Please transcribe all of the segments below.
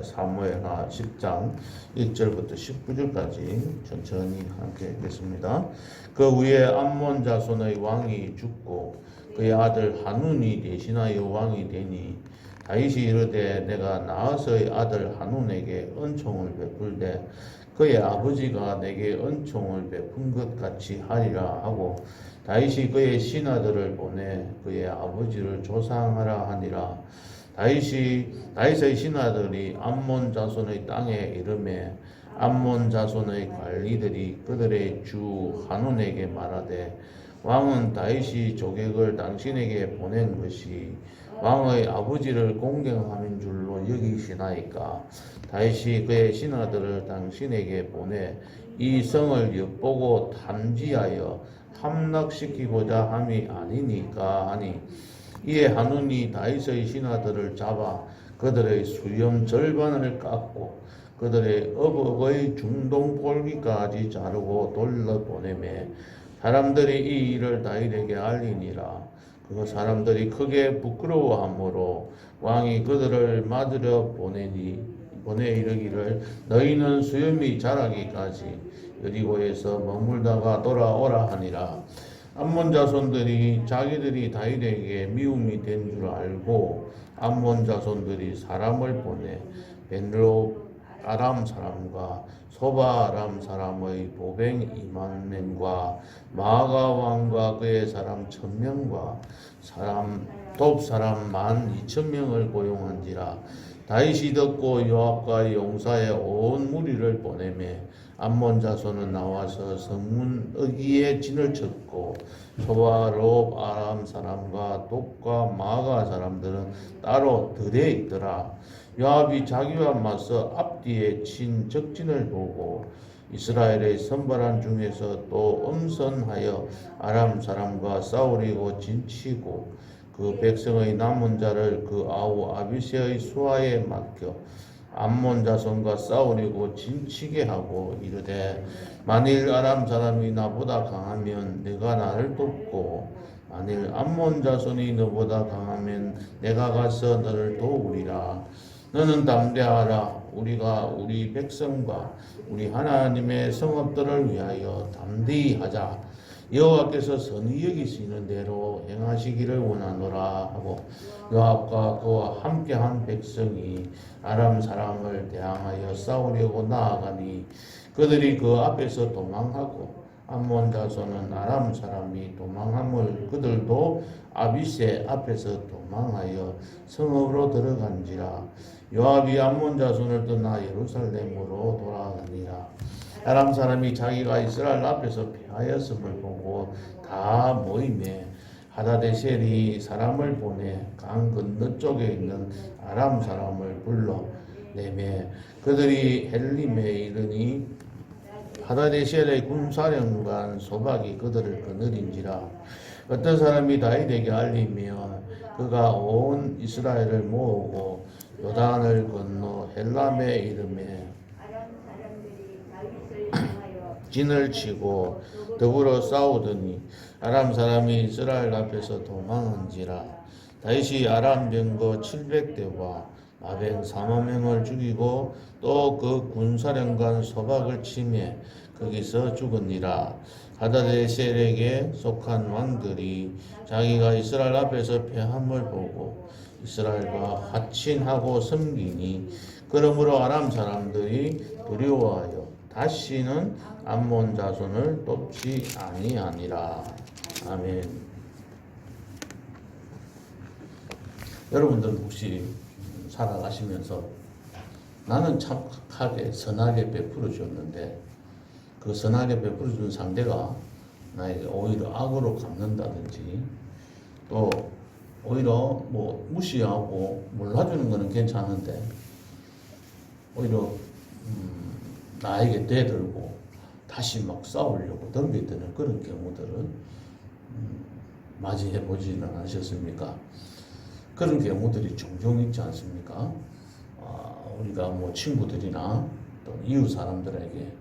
사무엘하 10장 1절부터 19절까지 천천히 함께 읽겠습니다. 그 후에 암몬 자손의 왕이 죽고 그의 아들 한운이 대신하여 왕이 되니 다윗이 이르되 내가 나아서의 아들 한운에게 은총을 베풀되 그의 아버지가 내게 은총을 베푼 것 같이 하리라 하고 다윗이 그의 신하들을 보내 그의 아버지를 조상하라 하니라 다윗이 다윗의 신하들이 암몬 자손의 땅에 이름에 암몬 자손의 관리들이 그들의 주 한온에게 말하되 왕은 다윗이 조객을 당신에게 보낸 것이 왕의 아버지를 공경함인 줄로 여기시나이까? 다윗이 그의 신하들을 당신에게 보내 이 성을 엿보고 탐지하여 함락시키고자 함이 아니니까 하니 이에 한운이 다윗의 신하들을 잡아 그들의 수염 절반을 깎고 그들의 어복의 중동 볼기까지 자르고 돌려 보내매 사람들이 이 일을 다윗에게 알리니라. 그 사람들이 크게 부끄러워하므로 왕이 그들을 맞으려 보내니 보내 이르기를 너희는 수염이 자라기까지 여리고에서 머물다가 돌아오라 하니라 암몬 자손들이 자기들이 다윗에게 미움이 된 줄 알고 암몬 자손들이 사람을 보내 벤로 아람 사람과 소바 아람 사람의 보뱅 이만 명과 마가 왕과 그의 사람 천 명과 사람 돕 사람 만 이천 명을 고용한지라 다윗이 듣고 요압과 용사의 온 무리를 보내매 암몬 자손은 나와서 성문 어기에 진을 쳤고 롭 아람 사람과 독과 마가 사람들은 따로 들에 있더라. 요압이 자기와 맞서 앞뒤에 친 적진을 보고 이스라엘의 선발한 중에서 또 엄선하여 아람 사람과 싸우리고 진치고 그 백성의 남은 자를 그 아우 아비세의 수하에 맡겨 암몬 자손과 싸우리고 진치게 하고 이르되 만일 아람 사람이 나보다 강하면 내가 나를 돕고 만일 암몬 자손이 너보다 강하면 내가 가서 너를 도우리라. 너는 담대하라. 우리가 우리 백성과 우리 하나님의 성읍들을 위하여 담대히 하자 여호와께서 선히 여기시는 대로 행하시기를 원하노라 하고 요압과 그와 함께한 백성이 아람 사람을 대항하여 싸우려고 나아가니 그들이 그 앞에서 도망하고 암몬 자손은 아람 사람이 도망함을 그들도 아비세 앞에서 도망하여 성읍으로 들어간지라. 요압이 암몬 자손을 떠나 예루살렘으로 돌아가니라 아람 사람이 자기가 이스라엘 앞에서 패하였음을 보고 다 모임에 하다데셀이 사람을 보내 강 건너쪽에 있는 아람 사람을 불러 내매 그들이 헬림에 이르니 하다데셀의 군사령관 소박이 그들을 거느린지라. 어떤 사람이 다윗에게 알리며 그가 온 이스라엘을 모으고 요단을 건너 헬람에 이름에 진을 치고 더불어 싸우더니 아람 사람이 이스라엘 앞에서 도망한지라 다윗이 아람 병거 700대와 마병 4만 명을 죽이고 또 그 군사령관 소박을 치매 거기서 죽으니라. 하다데셀에게 속한 왕들이 자기가 이스라엘 앞에서 패함을 보고 이스라엘과 하친하고 섬기니 그러므로 아람 사람들이 두려워하여 다시는 암몬 자손을 돕지 아니하니라. 아멘. 여러분들 혹시 살아가시면서 나는 착하게 선하게 베풀어 줬는데 그 선하게 베풀어 준 상대가 나에게 오히려 악으로 갚는다든지 또 오히려 뭐 무시하고 몰라주는 거는 괜찮은데 오히려 음, 나에게 대들고 다시 막 싸우려고 덤비드는 그런 경우들은 음, 맞이해 보지는 않으셨습니까? 그런 경우들이 종종 있지 않습니까? 아, 우리가 뭐 친구들이나 또 이웃 사람들에게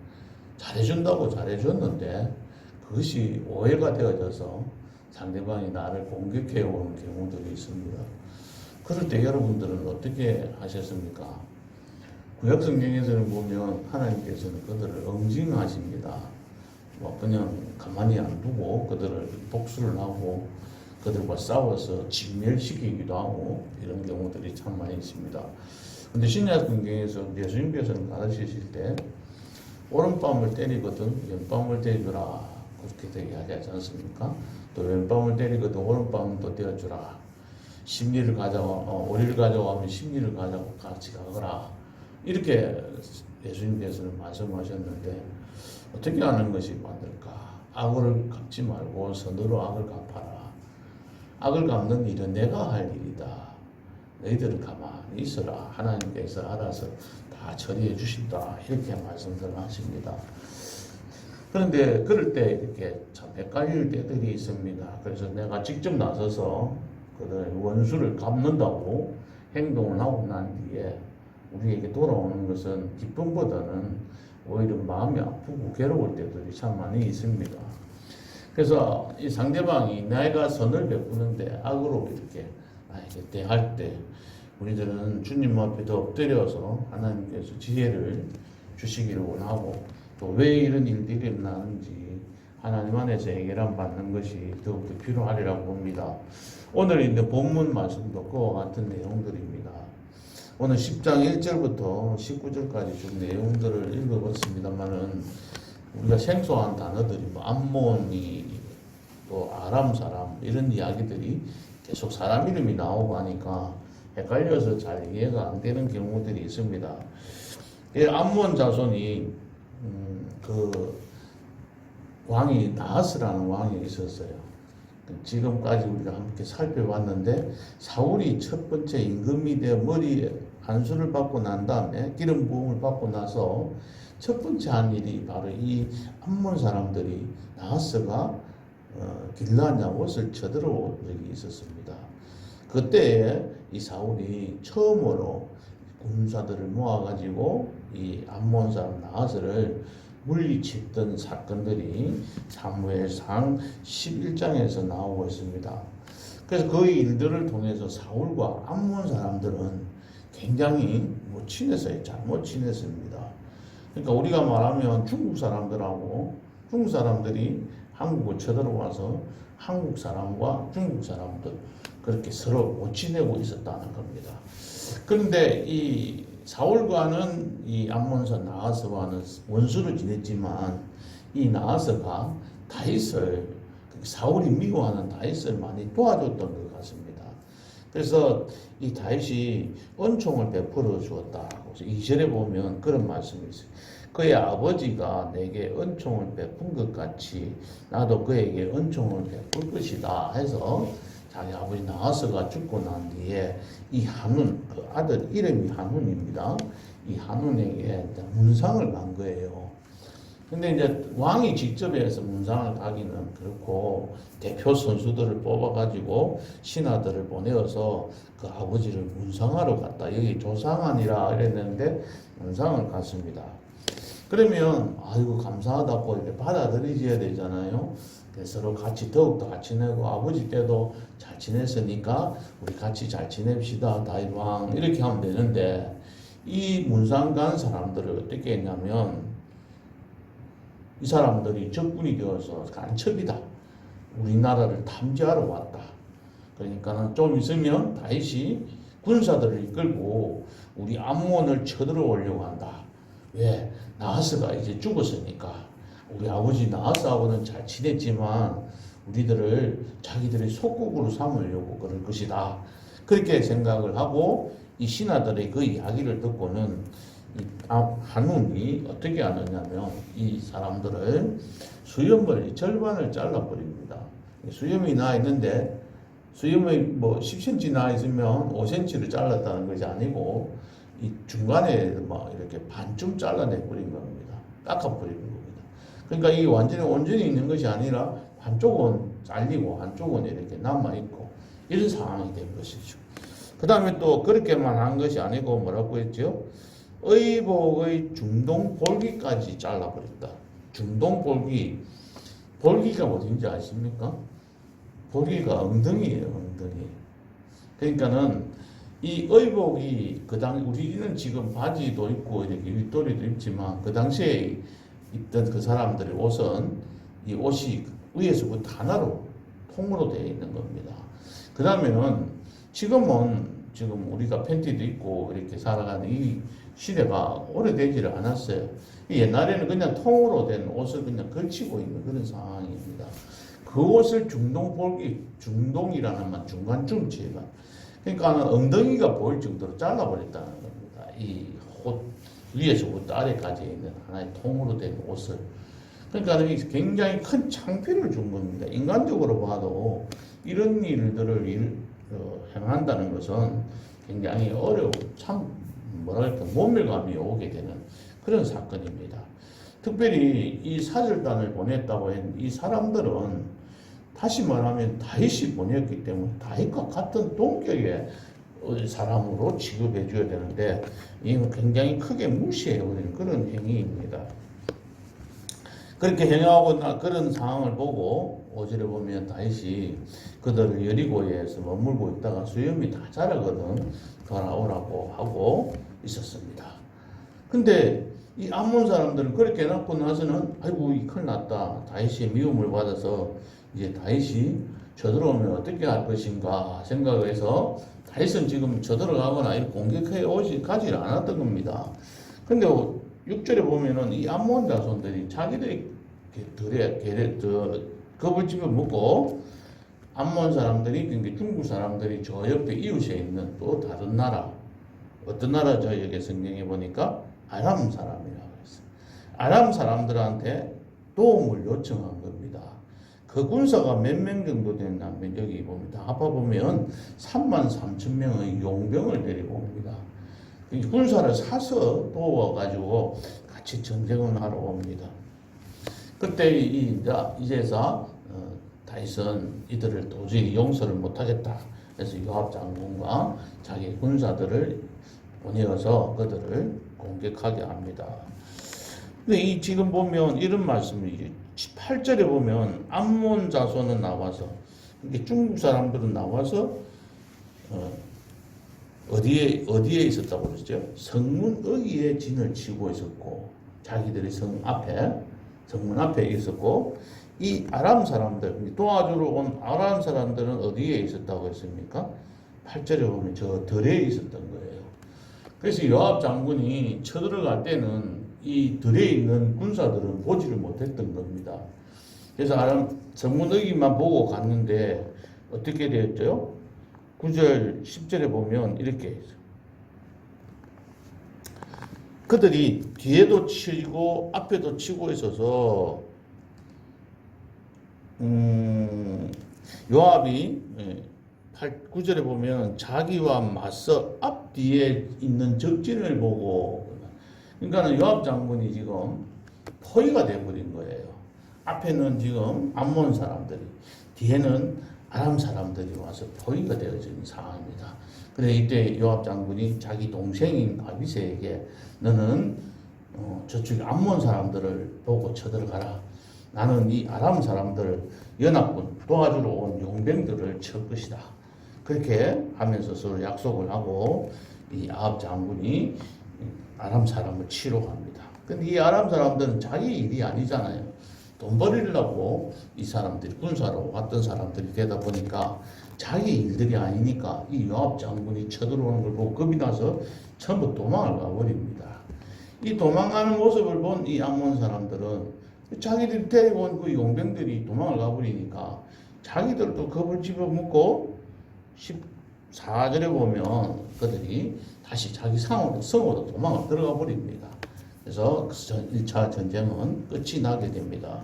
잘해준다고 잘해줬는데 그것이 오해가 되어져서 상대방이 나를 공격해 오는 경우들이 있습니다. 그럴 때 여러분들은 어떻게 하셨습니까? 구약 성경에서는 보면 하나님께서는 그들을 응징하십니다. 뭐 그냥 가만히 안 두고 그들을 복수를 하고 그들과 싸워서 진멸시키기도 하고 이런 경우들이 참 많이 있습니다. 근데 신약 성경에서 예수님께서는 가르치실 때 오른밤을 때리거든 왼밤을 때려주라 그렇게 이야기하지 않습니까? 또 왼밤을 때리거든 오른밤도 때려주라 심리를 가져와 어, 오리를 가져가면 심리를 가져고 같이 가거라 이렇게 예수님께서는 말씀하셨는데 어떻게 하는 것이 맞을까? 악을 갚지 말고 선으로 악을 갚아라. 악을 갚는 일은 내가 할 일이다. 너희들은 가만히 있어라. 하나님께서 알아서 다 처리해 주신다. 이렇게 말씀들 하십니다. 그런데 그럴 때 이렇게 참 헷갈릴 때들이 있습니다. 그래서 내가 직접 나서서 그들 원수를 갚는다고 행동을 하고 난 뒤에 우리에게 돌아오는 것은 기쁨보다는 오히려 마음이 아프고 괴로울 때들이 참 많이 있습니다. 그래서 이 상대방이 내가 선을 베푸는데 악으로 이렇게 대할 때 우리들은 주님 앞에 더 엎드려서 하나님께서 지혜를 주시기를 원하고 또 왜 이런 일들이 일어나는지 하나님 안에서 해결함 받는 것이 더욱더 필요하리라고 봅니다. 오늘 있는 본문 말씀도 그와 같은 내용들입니다. 오늘 10장 1절부터 19절까지 좀 내용들을 읽어봤습니다만은 우리가 생소한 단어들이 뭐 암몬이 또 아람 사람 이런 이야기들이 계속 사람 이름이 나오고 하니까 헷갈려서 잘 이해가 안 되는 경우들이 있습니다. 이 암몬 자손이 음, 그 왕이 나하스라는 왕이 있었어요. 지금까지 우리가 함께 살펴봤는데 사울이 첫 번째 임금이 되어 머리에 안수를 받고 난 다음에 기름 부음을 받고 나서 첫 번째 한 일이 바로 이 암몬 사람들이 나하스가 어, 길라 야봇을 쳐들어온 적이 있었습니다. 그때 이 사울이 처음으로 군사들을 모아가지고 이 암몬 사람 나하스를 물리쳤던 사건들이 사무엘상 11장에서 나오고 있습니다. 그래서 그 일들을 통해서 사울과 암몬 사람들은 굉장히 못 친했어요. 잘못 친했습니다. 그러니까 우리가 말하면 중국 사람들하고 중국 사람들이 한국을 쳐들어와서 한국 사람과 중국 사람들 그렇게 서로 못 지내고 있었다는 겁니다. 그런데 이 사울과는 이 암몬사 나하스와는 원수를 지냈지만 이 나하스가 다윗을 사울이 미워하는 다윗을 많이 도와줬던 것 같습니다. 그래서 이 다윗이 은총을 베풀어 주었다. 그래서 2절에 보면 그런 말씀이 있어요. 그의 아버지가 내게 은총을 베푼 것 같이 나도 그에게 은총을 베풀 것이다 해서 자기 아버지 나하스가 죽고 난 뒤에 이 한운 그 아들 이름이 한운입니다. 이 한운에게 문상을 간 거예요. 근데 이제 왕이 직접 해서 문상을 가기는 그렇고 대표 선수들을 뽑아가지고 신하들을 보내어서 그 아버지를 문상하러 갔다. 여기 조상하니라 이랬는데 문상을 갔습니다. 그러면 아이고 감사하다고 이렇게 받아들이셔야 되잖아요. 서로 같이 더욱더 같이 지내고 아버지 때도 잘 지냈으니까 우리 같이 잘 지냅시다 다이왕 이렇게 하면 되는데 이 문상 간 사람들을 어떻게 했냐면 이 사람들이 적군이 되어서 간첩이다. 우리나라를 탐지하러 왔다. 그러니까는 좀 있으면 다시 군사들을 이끌고 우리 암몬을 쳐들어오려고 한다. 왜? 나하스가 이제 죽었으니까. 우리 아버지 나하스하고는 잘 지냈지만 우리들을 자기들의 속국으로 삼으려고 그럴 것이다. 그렇게 생각을 하고 이 신하들의 그 이야기를 듣고는 이 한운이 어떻게 하느냐면 이 사람들을 수염을 절반을 잘라버립니다. 수염이 나 있는데 수염이 뭐 10cm 나 있으면 5cm를 잘랐다는 것이 아니고 이 중간에 막 이렇게 반쯤 잘라내 버린 겁니다. 깎아 버리는 겁니다. 그러니까 이게 완전히 온전히 있는 것이 아니라 한쪽은 잘리고 한쪽은 이렇게 남아 있고 이런 상황이 된 것이죠. 그 다음에 또 그렇게만 한 것이 아니고 뭐라고 했죠? 의복의 중동 볼기까지 잘라버렸다. 중동 볼기. 볼기가 어딘지 아십니까? 볼기가 엉덩이에요, 엉덩이. 그러니까는 이 의복이 그 당 우리는 지금 바지도 입고 이렇게 윗도리도 입지만 그 당시에 입던 그 사람들의 옷은 이 옷이 위에서부터 하나로 통으로 되어 있는 겁니다. 그 다음에는 지금은 지금 우리가 팬티도 입고 이렇게 살아가는 이 시대가 오래되지를 않았어요. 이 옛날에는 그냥 통으로 된 옷을 그냥 걸치고 있는 그런 상황입니다. 그 옷을 중동 볼기, 중동이라는 말 중간쯤 제가. 그러니까 엉덩이가 보일 정도로 잘라버렸다는 겁니다. 이 옷 위에서부터 아래까지 있는 하나의 통으로 된 옷을. 그러니까 굉장히 큰 창피를 준 겁니다. 인간적으로 봐도 이런 일들을 일, 어, 행한다는 것은 굉장히 어려운 참 뭐랄까 모멸감이 오게 되는 그런 사건입니다. 특별히 이 사절단을 보냈다고 한이 사람들은 다시 말하면 다윗이 보냈기 때문에 다윗과 같은 동격의 사람으로 취급해 줘야 되는데 이건 굉장히 크게 무시해 버리는 그런 행위입니다. 그렇게 행하고 나 그런 상황을 보고 오절에 보면 다윗이 그들을 여리고에서 머물고 있다가 수염이 다 자라거든 돌아오라고 하고 있었습니다. 근데 이 암몬 사람들은 그렇게 해놓고 나서는 아이고 이 큰일 났다 다윗의 미움을 받아서 이제 다윗이 저들어오면 어떻게 할 것인가 생각을 해서 다윗은 지금 저들어가거나 공격해 오지 가지 않았던 겁니다. 근데 6절에 보면은 이 암몬 자손들이 자기들이 들에 게레 저 겁을 집어 먹고 암몬 사람들이 그러니까 중국 사람들이 저 옆에 이웃에 있는 또 다른 나라 어떤 나라죠 여기 성경에 보니까 아람 사람이라고 했어요. 아람 사람들한테 도움을 요청한 겁니다. 그 군사가 몇 명 정도 됐냐면 여기 봅니다. 아파 보면 3만 3천 명의 용병을 데리고 옵니다. 이 군사를 사서 도와가지고 같이 전쟁을 하러 옵니다. 그때 이 이제 이제서 어, 다윗은 이들을 도저히 용서를 못하겠다. 그래서 요압 장군과 자기 군사들을 보내어서 그들을 공격하게 합니다. 근데 이 지금 보면 이런 말씀이 18절에 보면 암몬 자손은 나와서 이게 중국 사람들은 나와서 어, 어디에 어디에 있었다고 그러죠? 성문 어귀에 진을 치고 있었고 자기들의 성 앞에 성문 앞에 있었고 이 아람 사람들 도와주러 온 아람 사람들은 어디에 있었다고 했습니까? 8절에 보면 저 들에 있었던 거예요. 그래서 요압 장군이 쳐들어갈 때는 이 들에 있는 군사들은 보지를 못했던 겁니다. 그래서 아람 어귀만 보고 갔는데 어떻게 되었죠? 9절, 10절에 보면 이렇게. 그들이 뒤에도 치고 앞에도 치고 있어서 음, 요압이 8, 9절에 보면 자기와 맞서 앞뒤에 있는 적진을 보고 그러니까 요압 장군이 지금 포위가 되어버린 거예요. 앞에는 지금 암몬 사람들이 뒤에는 아람 사람들이 와서 포위가 되어진 상황입니다. 그래 이때 요압 장군이 자기 동생인 아비세에게 너는 어, 저쪽 암몬 사람들을 보고 쳐들어가라. 나는 이 아람 사람들 연합군 도와주러 온 용병들을 칠 것이다. 그렇게 하면서 서로 약속을 하고 이 아합 장군이 아람 사람을 치러 갑니다. 근데 이 아람 사람들은 자기 일이 아니잖아요. 돈 벌이려고 이 사람들이 군사로 왔던 사람들이 되다 보니까 자기 일들이 아니니까 이 요압 장군이 쳐들어오는 걸 보고 겁이 나서 전부 도망을 가버립니다. 이 도망가는 모습을 본 이 암몬 사람들은 자기들 데리고 온 그 용병들이 도망을 가버리니까 자기들도 겁을 집어먹고 14절에 보면 그들이 다시 자기 상으로, 성으로 도망을 들어가 버립니다. 그래서 1차 전쟁은 끝이 나게 됩니다.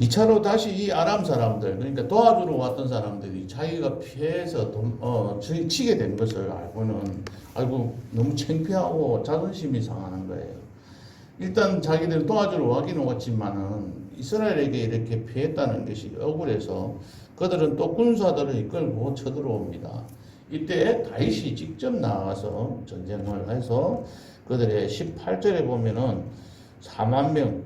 2차로 다시 이 아람 사람들, 그러니까 도와주러 왔던 사람들이 자기가 피해서 돈, 어, 치게 된 것을 알고는, 알고 너무 창피하고 자존심이 상하는 거예요. 일단 자기들 도와주러 와긴 왔지만은 이스라엘에게 이렇게 피했다는 것이 억울해서 그들은 또 군사들을 이끌고 쳐들어옵니다. 이때 다윗이 직접 나가서 전쟁을 해서 그들의 18절에 보면은 4만 명,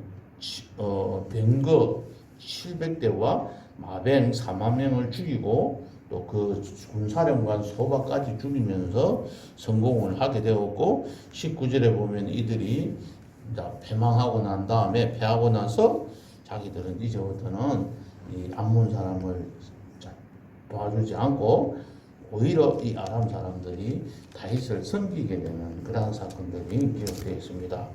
어, 병거 700대와 마병 4만 명을 죽이고 또 그 군사령관 소바까지 죽이면서 성공을 하게 되었고 19절에 보면 이들이 이제 패망하고 난 다음에 패하고 나서 자기들은 이제부터는 이 암몬 사람을 자- 도와주지 않고 오히려 이 아람 사람들이 다윗을 섬기게 되는 그러한 사건들이 기록되어 있습니다.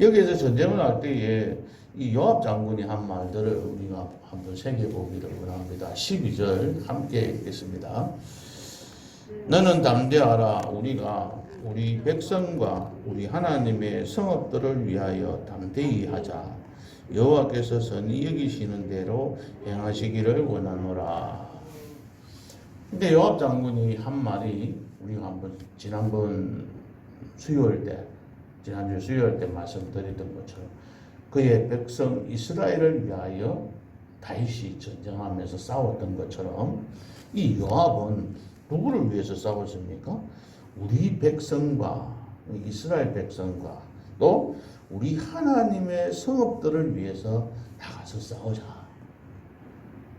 여기에서 전쟁을 할 때에 이 요압 장군이 한 말들을 우리가 한번 새겨보기를 원합니다. 12절 함께 읽겠습니다. 너는 담대하라 우리가 우리 백성과 우리 하나님의 성읍들을 위하여 담대히 하자 여호와께서 선히 여기시는 대로 행하시기를 원하노라. 근데 요압 장군이 한 말이 우리가 한번 지난번 수요일 때 지난주 수요일 때 말씀드렸던 것처럼 그의 백성 이스라엘을 위하여 다윗이 전쟁하면서 싸웠던 것처럼 이 요압은 누구를 위해서 싸웠습니까? 우리 백성과 이스라엘 백성과 또 우리 하나님의 성읍들을 위해서 나가서 싸우자.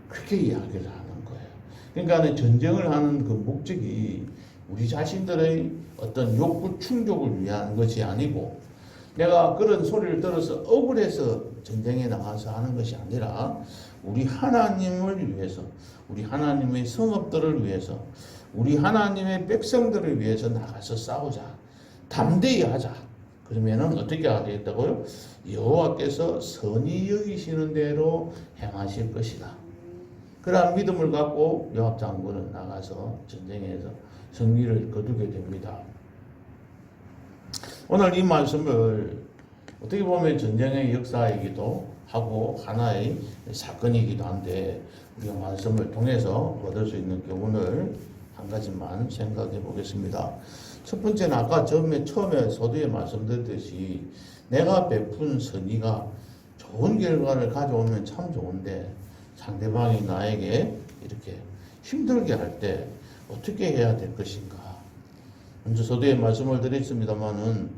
그렇게 이야기를 하는 거예요. 그러니까 전쟁을 하는 그 목적이 우리 자신들의 어떤 욕구 충족을 위한 것이 아니고 내가 그런 소리를 들어서 억울해서 전쟁에 나가서 하는 것이 아니라 우리 하나님을 위해서 우리 하나님의 성읍들을 위해서 우리 하나님의 백성들을 위해서 나가서 싸우자. 담대히 하자. 그러면은 어떻게 하겠다고요? 여호와께서 선히 여기시는 대로 행하실 것이다. 그러한 믿음을 갖고 요압 장군은 나가서 전쟁에서 승리를 거두게 됩니다. 오늘 이 말씀을 어떻게 보면 전쟁의 역사이기도 하고 하나의 사건이기도 한데 우리가 말씀을 통해서 얻을 수 있는 교훈을 한 가지만 생각해 보겠습니다. 첫 번째는 아까 처음에 처음에 서두에 말씀드렸듯이 내가 베푼 선의가 좋은 결과를 가져오면 참 좋은데 상대방이 나에게 이렇게 힘들게 할 때 어떻게 해야 될 것인가? 먼저 서두에 말씀을 드렸습니다만은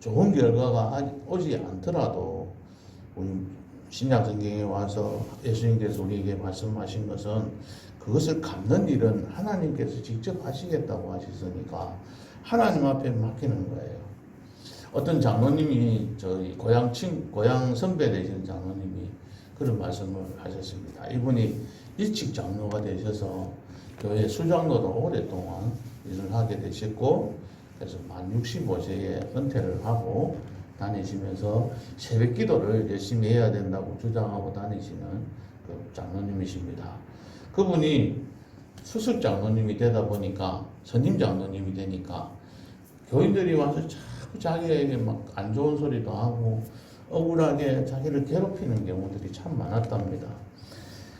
좋은 결과가 오지 않더라도 우리 신약 성경에 와서 예수님께서 우리에게 말씀하신 것은 그것을 갚는 일은 하나님께서 직접 하시겠다고 하셨으니까 하나님 앞에 맡기는 거예요. 어떤 장로님이 저희 고향 친 고향 선배 되시는 장로님이 그런 말씀을 하셨습니다. 이분이 일찍 장로가 되셔서 교회 수장로도 오랫동안 일을 하게 되셨고 그래서 만 65세에 은퇴를 하고 다니시면서 새벽 기도를 열심히 해야 된다고 주장하고 다니시는 그 장로님이십니다. 그분이 수석 장로님이 되다 보니까 선임 장로님이 되니까 교인들이 와서 자꾸 자기에게 막 안 좋은 소리도 하고 억울하게 자기를 괴롭히는 경우들이 참 많았답니다.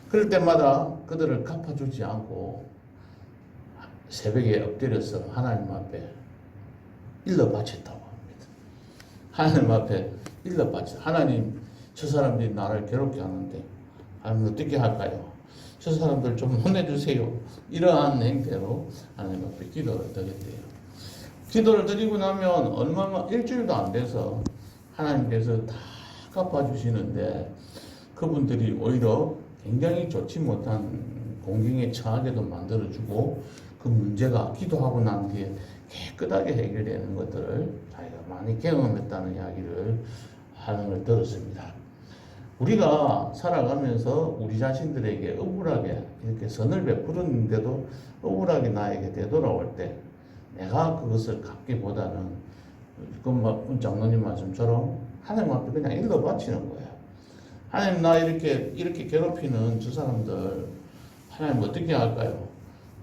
그럴 때마다 그들을 갚아주지 않고 새벽에 엎드려서 하나님 앞에 일러 바쳤다고 합니다. 하나님 앞에 일러 바쳐. 하나님, 저 사람들이 나를 괴롭게 하는데 하나님 어떻게 할까요? 저 사람들 좀 혼내주세요. 이러한 행태로 하나님 앞에 기도를 드렸대요. 기도를 드리고 나면 얼마만 일주일도 안 돼서 하나님께서 다 갚아주시는데 그분들이 오히려 굉장히 좋지 못한 공경에 처하게도 만들어주고 그 문제가 기도하고 난 뒤에 깨끗하게 해결되는 것들을 자기가 많이 경험했다는 이야기를 하는 걸 들었습니다. 우리가 살아가면서 우리 자신들에게 억울하게 이렇게 선을 베푸는데도 억울하게 나에게 되돌아올 때 내가 그것을 갚기보다는 그 장로님 말씀처럼 하나님 앞에 그냥 일러 바치는 거예요. 하나님 나 이렇게 이렇게 괴롭히는 저 사람들 하나님 어떻게 할까요?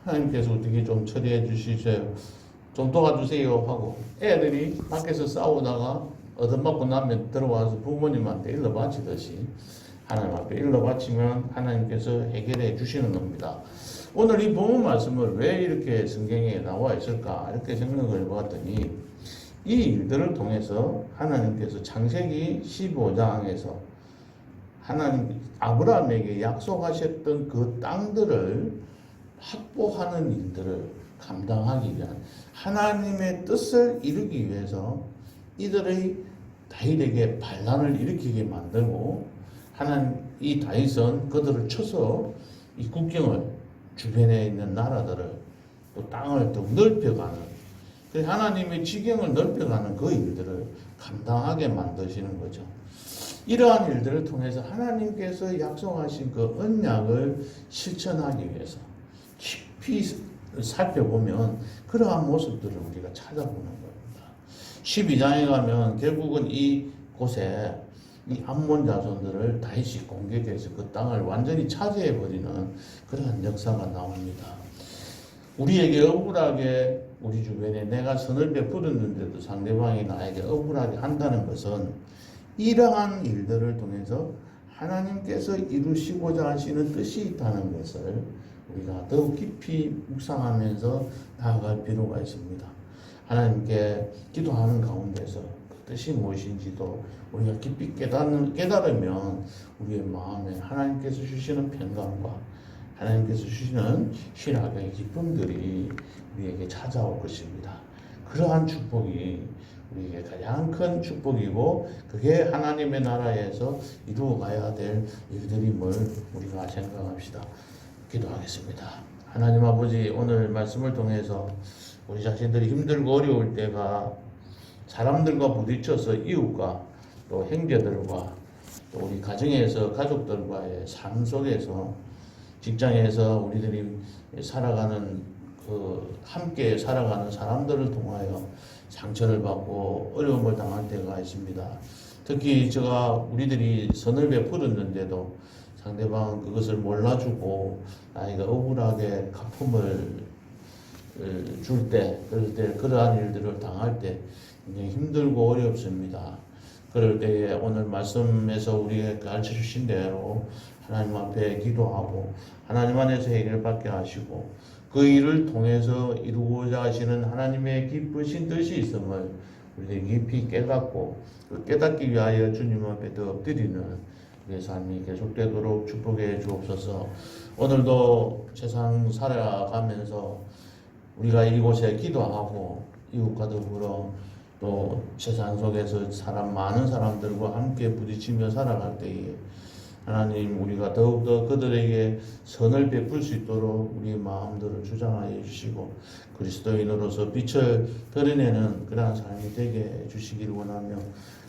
하나님께서 어떻게 좀 처리해 주시세요. 좀 도와주세요 하고 애들이 밖에서 싸우다가 얻어맞고 나면 들어와서 부모님한테 일러 바치듯이 하나님 앞에 일러 바치면 하나님께서 해결해 주시는 겁니다. 오늘 이 본문 말씀을 왜 이렇게 성경에 나와 있을까 이렇게 생각을 해봤더니 이 일들을 통해서 하나님께서 창세기 15장에서 하나님 아브라함에게 약속하셨던 그 땅들을 확보하는 일들을 감당하기 위한 하나님의 뜻을 이루기 위해서 이들의 다윗에게 반란을 일으키게 만들고 하나님 이 다윗은 그들을 쳐서 이 국경을 주변에 있는 나라들을 또 땅을 더 넓혀가는 그 하나님의 지경을 넓혀가는 그 일들을 감당하게 만드시는 거죠. 이러한 일들을 통해서 하나님께서 약속하신 그 언약을 실천하기 위해서 깊이 살펴보면 그러한 모습들을 우리가 찾아보는. 12장에 가면 결국은 이 곳에 이 암몬 자손들을 다시 공격해서 그 땅을 완전히 차지해 버리는 그러한 역사가 나옵니다. 우리에게 억울하게 우리 주변에 내가 선을 베풀었는데도 상대방이 나에게 억울하게 한다는 것은 이러한 일들을 통해서 하나님께서 이루시고자 하시는 뜻이 있다는 것을 우리가 더욱 깊이 묵상하면서 나아갈 필요가 있습니다. 하나님께 기도하는 가운데서 그 뜻이 무엇인지도 우리가 깊이 깨닫는, 깨달으면 우리의 마음에 하나님께서 주시는 평강과 하나님께서 주시는 희락의 기쁨들이 우리에게 찾아올 것입니다. 그러한 축복이 우리에게 가장 큰 축복이고 그게 하나님의 나라에서 이루어가야 될 일들임을 우리가 생각합시다. 기도하겠습니다. 하나님 아버지 오늘 말씀을 통해서 우리 자신들이 힘들고 어려울 때가 사람들과 부딪혀서 이웃과 또 형제들과 또 우리 가정에서 가족들과의 삶 속에서 직장에서 우리들이 살아가는 그 함께 살아가는 사람들을 통하여 상처를 받고 어려움을 당할 때가 있습니다. 특히 제가 우리들이 선을 베풀었는데도 상대방은 그것을 몰라주고 나이가 억울하게 갚음을 줄 때, 그럴 때 그러한 일들을 당할 때 굉장히 힘들고 어렵습니다. 그럴 때에 오늘 말씀에서 우리에게 가르쳐 주신 대로 하나님 앞에 기도하고 하나님 안에서 해결 받게 하시고 그 일을 통해서 이루고자 하시는 하나님의 기쁘신 뜻이 있음을 우리가 깊이 깨닫고 그 깨닫기 위하여 주님 앞에 더 엎드리는 우리의 삶이 계속되도록 축복해 주옵소서. 오늘도 세상 살아가면서 우리가 이곳에 기도하고 이웃과 더불어 또 세상 속에서 사람 많은 사람들과 함께 부딪히며 살아갈 때에 하나님 우리가 더욱더 그들에게 선을 베풀 수 있도록 우리 마음들을 주장하여 주시고 그리스도인으로서 빛을 드러내는 그러한 삶이 되게 해 주시기를 원하며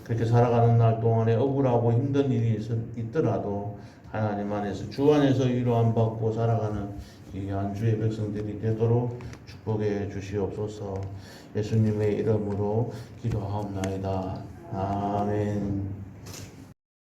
그렇게 살아가는 날 동안에 억울하고 힘든 일이 있- 있더라도 하나님 안에서 주 안에서 위로함 받고 살아가는 귀한 주의 백성들이 되도록 축복해 주시옵소서. 예수님의 이름으로 기도하옵나이다. 아멘